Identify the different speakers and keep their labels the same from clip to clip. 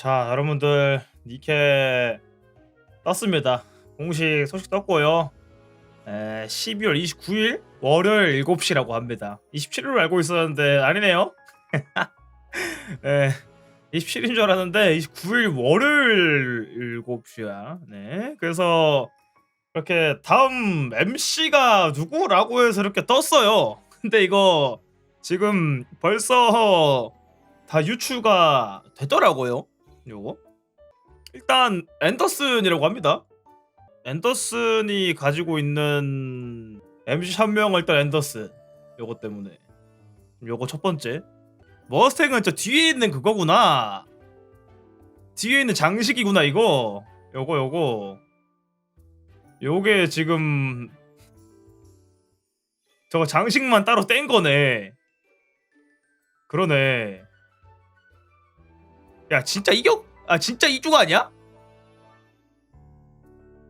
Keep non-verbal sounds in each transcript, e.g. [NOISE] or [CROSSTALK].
Speaker 1: 자, 여러분들 니케 떴습니다. 공식 소식 떴고요. 에, 12월 29일 월요일 7시라고 합니다. 27일로 알고 있었는데 아니네요. [LAUGHS] 에, 27일인 줄 알았는데 29일 월요일 7시야. 네. 그래서 이렇게 다음 MC가 누구라고 해서 이렇게 떴어요. 근데 이거 지금 벌써 다 유추가 되더라고요. 요거? 일단 앤더슨이라고 합니다. 앤더슨이 가지고 있는 MC 한 명을 일단 앤더슨. 요거 때문에. 요거 첫 번째. 머스탱은 저 뒤에 있는 그거구나. 뒤에 있는 장식이구나 이거. 요거 요거. 요게 지금 저거 장식만 따로 뗀 거네. 그러네 야 진짜 이격 아 진짜 이중 아니야?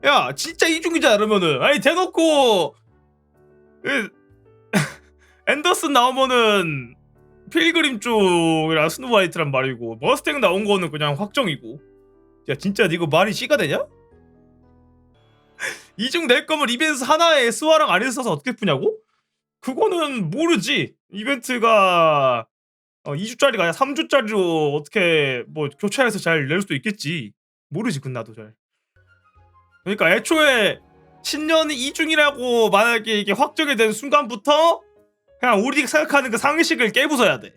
Speaker 1: 야 진짜 이중이잖아 그러면은 아니 대놓고 그, [LAUGHS] 앤더슨 나오면은 필그림 쪽이랑 스노우화이트란 말이고 머스탱 나온 거는 그냥 확정이고 야 진짜 이거 말이 씨가 되냐? [LAUGHS] 이중 낼 거면 이벤트 하나에 스와랑 안 있어서 어떻게 푸냐고? 그거는 모르지 이벤트가 어, 2 주짜리가 아니라 3 주짜리로 어떻게 뭐 교체해서 잘 낼 수도 있겠지. 모르지 그나도 잘. 그러니까 애초에 신년이 2중이라고 만약에 이게 확정이 된 순간부터 그냥 우리가 생각하는 그 상식을 깨부숴야 돼.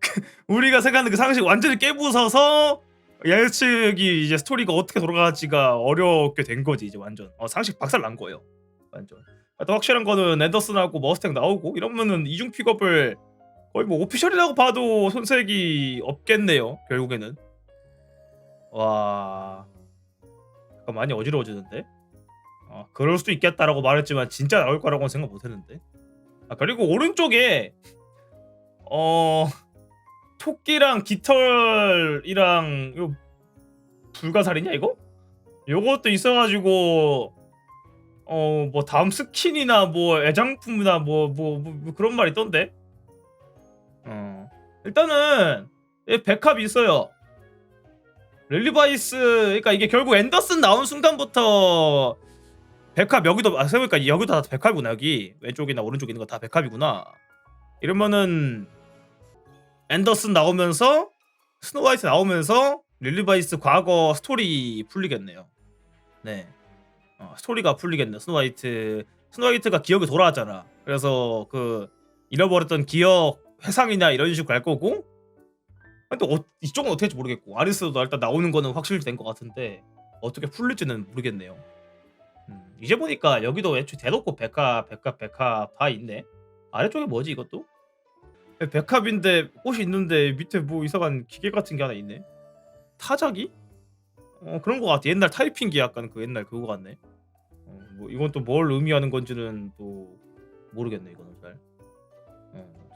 Speaker 1: 그 [LAUGHS] 우리가 생각하는 그 상식 완전히 깨부숴서 예측이 이제 스토리가 어떻게 돌아갈지가 어렵게 된 거지 이제 완전 어, 상식 박살 난 거예요 완전 또 확실한 거는 앤더슨하고 머스탱 나오고 이러면은 이중 픽업을 거의 뭐 오피셜이라고 봐도 손색이 없겠네요. 결국에는 와 약간 많이 어지러워지는데. 아 그럴 수도 있겠다라고 말했지만 진짜 나올 거라고는 생각 못 했는데. 아 그리고 오른쪽에 어 토끼랑 깃털이랑 요 불가사리냐 이거? 요것도 있어가지고 어 뭐 다음 스킨이나 뭐 애장품이나 뭐뭐뭐 그런 말 있던데. 어. 일단은 이 백합이 있어요. 릴리바이스 그러니까 이게 결국 앤더슨 나온 순간부터 백합 여기도 아 생각해보니까 여기도 다 백합이구나 여기. 왼쪽이나 오른쪽에 있는 거 다 백합이구나. 이러면은 앤더슨 나오면서 스노우화이트 나오면서 릴리바이스 과거 스토리 풀리겠네요. 네. 어, 스토리가 풀리겠네. 스노우화이트 스노우화이트가 기억이 돌아왔잖아. 그래서 그 잃어버렸던 기억 회상이나 이런 식으로 갈 거고. 근데 어, 이쪽은 어떻게 할지 모르겠고. 아리스도 일단 나오는 거는 확실히 된 것 같은데 어떻게 풀릴지는 모르겠네요. 음, 이제 보니까 여기도 애초에 대놓고 백합 백합 백합 다 있네. 아래쪽에 뭐지 이것도? 백합인데 꽃이 있는데 밑에 뭐 이상한 기계 같은 게 하나 있네. 타자기? 어 그런 거 같아. 옛날 타이핑기 약간 그 옛날 그거 같네. 어, 뭐 이건 또 뭘 의미하는 건지는 또 모르겠네 이거는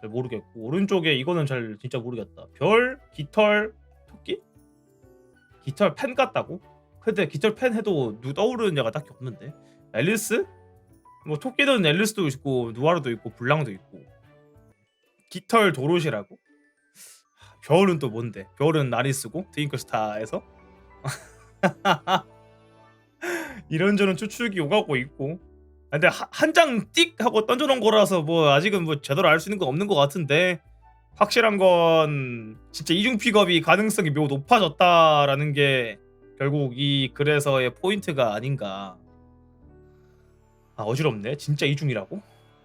Speaker 1: 잘 모르겠고 오른쪽에 이거는 잘 진짜 모르겠다. 별, 깃털, 토끼? 깃털 펜 같다고? 근데 깃털 펜 해도 누 떠오르는 애가 딱히 없는데. 앨리스? 뭐 토끼는 앨리스도 있고 누아르도 있고 블랑도 있고. 깃털 도로시라고? 별은 또 뭔데? 별은 나리스고 트윙클스타에서 [LAUGHS] 이런저런 추측이 오가고 있고 아, 근데 한 장 띡 하고 던져놓은 거라서 뭐 아직은 뭐 제대로 알 수 있는 건 없는 것 같은데 확실한 건 진짜 이중 픽업이 가능성이 매우 높아졌다라는 게 결국 이 글에서의 포인트가 아닌가. 아 어지럽네. 진짜 이중이라고?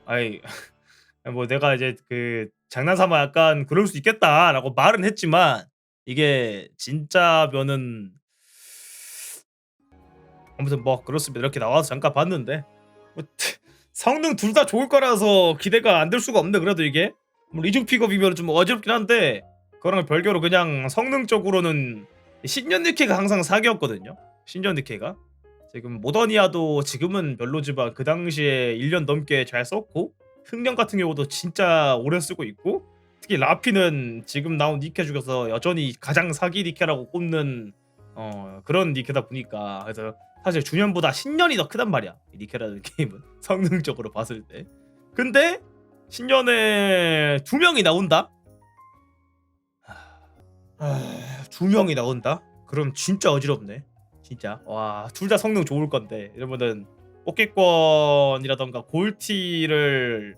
Speaker 1: 아이 [LAUGHS] 뭐 내가 이제 그 장난삼아 약간 그럴 수 있겠다라고 말은 했지만 이게 진짜면은 아무튼 뭐 그렇습니다. 이렇게 나와서 잠깐 봤는데 뭐, 성능 둘 다 좋을 거라서 기대가 안 될 수가 없네 그래도 이게. 뭐 이중 픽업이면 좀 어지럽긴 한데 그거랑 별개로 그냥 성능적으로는 신년 니케가 항상 사기였거든요. 신년 니케가. 지금 모더니아도 지금은 별로지만 그 당시에 1년 넘게 잘 썼고 흥년 같은 경우도 진짜 오래 쓰고 있고 특히 라피는 지금 나온 니케 중에서 여전히 가장 사기 니케라고 꼽는 어, 그런 니케다 보니까. 그래서 사실 주년보다 10년이 더 크단 말이야. 이 니케라는 게임은 [LAUGHS] 성능적으로 봤을 때. 근데 신년에 두 명이 나온다. 아, 두 명이 나온다? 그럼 진짜 어지럽네. 진짜. 와, 둘 다 성능 좋을 건데. 이러면은 뽑기권이라던가 골티를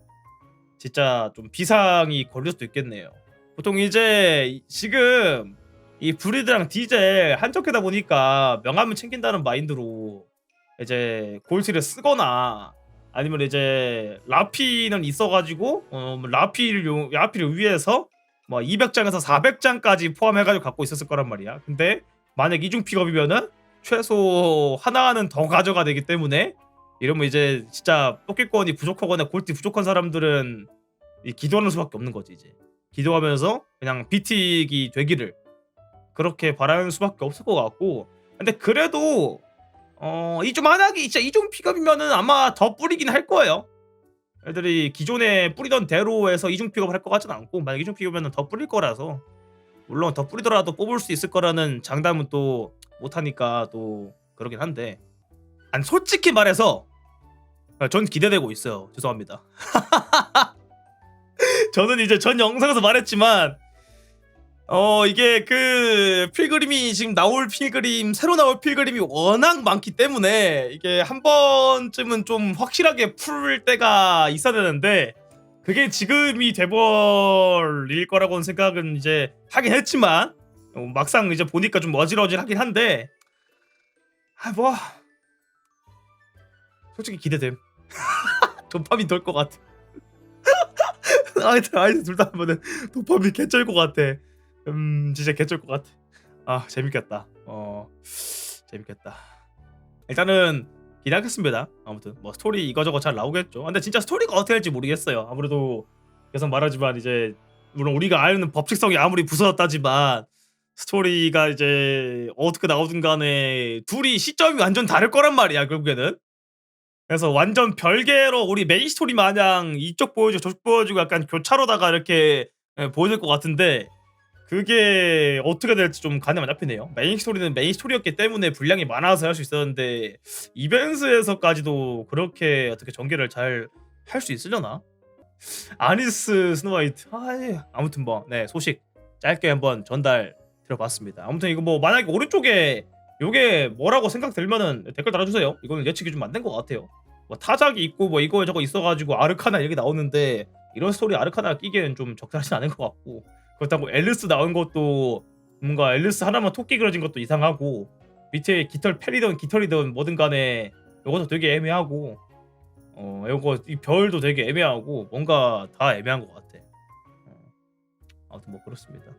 Speaker 1: 진짜 좀 비상이 걸릴 수도 있겠네요. 보통 이제 지금 이 브리드랑 디젤 한적하다 보니까 명함을 챙긴다는 마인드로 이제 골티를 쓰거나 아니면 이제 라피는 있어가지고 어, 뭐 라피를 용- 라피를 위해서 뭐 200장에서 400장까지 포함해가지고 갖고 있었을 거란 말이야. 근데 만약 이중 픽업이면은 최소 하나는 더 가져가 되기 때문에 이러면 이제 진짜 뽑기권이 부족하거나 골티 부족한 사람들은 이 기도하는 수밖에 없는 거지 이제 기도하면서 그냥 비틱이 되기를 그렇게 바라는 수밖에 없을 것 같고. 근데 그래도 어 이좀 만약에 진짜 이중 픽업이면은 아마 더 뿌리긴 할 거예요. 애들이 기존에 뿌리던 대로 해서 이중 픽업을 할 것 같지는 않고 만약 이중 픽업이면 더 뿌릴 거라서. 물론 더 뿌리더라도 뽑을 수 있을 거라는 장담은 또 못하니까 또 그러긴 한데. 아니 솔직히 말해서 전 기대되고 있어요. 죄송합니다. [LAUGHS] 저는 이제 전 영상에서 말했지만 어 이게 그 필그림이 지금 나올 필그림 새로 나올 필그림이 워낙 많기 때문에 이게 한 번쯤은 좀 확실하게 풀 때가 있어야 되는데 그게 지금이 돼버릴 거라고는 생각은 이제 하긴 했지만 어, 막상 이제 보니까 좀 어질어질하긴 한데 아 뭐. 솔직히 기대됨. [LAUGHS] 도파민 돌 것 같아. 아이들 아이들 둘다 하면은 도파민 개쩔 것 같아 음 진짜 개쩔 것 같아. 아 재밌겠다. 어 재밌겠다. 일단은 기대하겠습니다. 아무튼 뭐 스토리 이거저거 잘 나오겠죠. 근데 진짜 스토리가 어떻게 될지 모르겠어요. 아무래도 계속 말하지만 이제 물론 우리가 아는 법칙성이 아무리 부서졌다지만 스토리가 이제 어떻게 나오든 간에 둘이 시점이 완전 다를 거란 말이야 결국에는. 그래서 완전 별개로 우리 메인 스토리 마냥 이쪽 보여주고 저쪽 보여주고 약간 교차로다가 이렇게 예, 보여줄 것 같은데 그게 어떻게 될지 좀 가늠 안 잡히네요. 메인 스토리는 메인 스토리였기 때문에 분량이 많아서 할 수 있었는데 이벤트에서까지도 그렇게 어떻게 전개를 잘 할 수 있으려나? 아니스 스노와이트 아이, 아무튼 뭐 네 소식 짧게 한번 전달 드려봤습니다. 아무튼 이거 뭐 만약에 오른쪽에 요게 뭐라고 생각 들면은 댓글 달아주세요. 이거는 예측이 좀 안 된 것 같아요. 뭐 타작이 있고 뭐 이거 저거 있어가지고 아르카나 얘기 나오는데 이런 스토리 아르카나 끼기엔 좀 적절하진 않은 것 같고 그렇다고 앨리스 나온 것도 뭔가 앨리스 하나만 토끼 그려진 것도 이상하고 밑에 깃털 패리든 깃털이든 뭐든 간에 이것도 되게 애매하고 어 이거 이 별도 되게 애매하고 뭔가 다 애매한 것 같아. 어, 아무튼 뭐 그렇습니다.